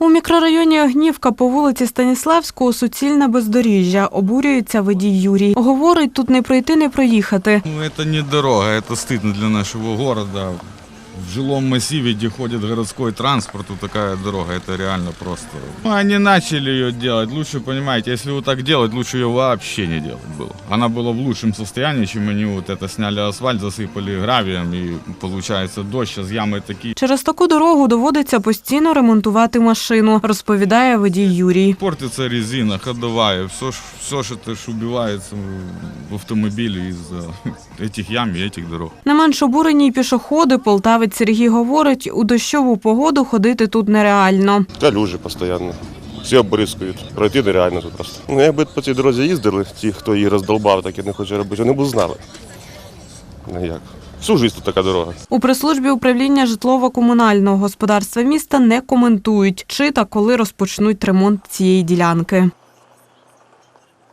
У мікрорайоні Огнівка по вулиці Станіславського суцільне бездоріжжя. Обурюється водій Юрій. Говорить, тут не пройти, не проїхати. Ну, это не дорога, это стыдно для нашего города. В жилом массиве, где ходит городской транспорт, вот такая дорога, это реально просто. Ну, они начали ее делать. Лучше, понимаете, если вот так делать, лучше ее вообще не делать было. Она была в лучшем состоянии, чем они вот это сняли асфальт, засыпали гравием, и получается дождь, сейчас ямы такие. Через таку дорогу доводиться постійно ремонтувати машину, розповідає водій Юрій. Портится резина, ходовая, все, ж- все ж это ж убивается в автомобиле из-за этих ям и этих дорог. Не менш обурені й пішоходи. Полтавець Сергій говорить, у дощову погоду ходити тут нереально. Калюжі постійно. Всі обрискують. Пройти нереально тут просто. Ну, якби по цій дорозі їздили, ті, хто її роздолбав, так і не хоче робити, вони б знали. Ну як. Всю життя тут така дорога. У прес-службі управління житлово-комунального господарства міста не коментують, чи та коли розпочнуть ремонт цієї ділянки.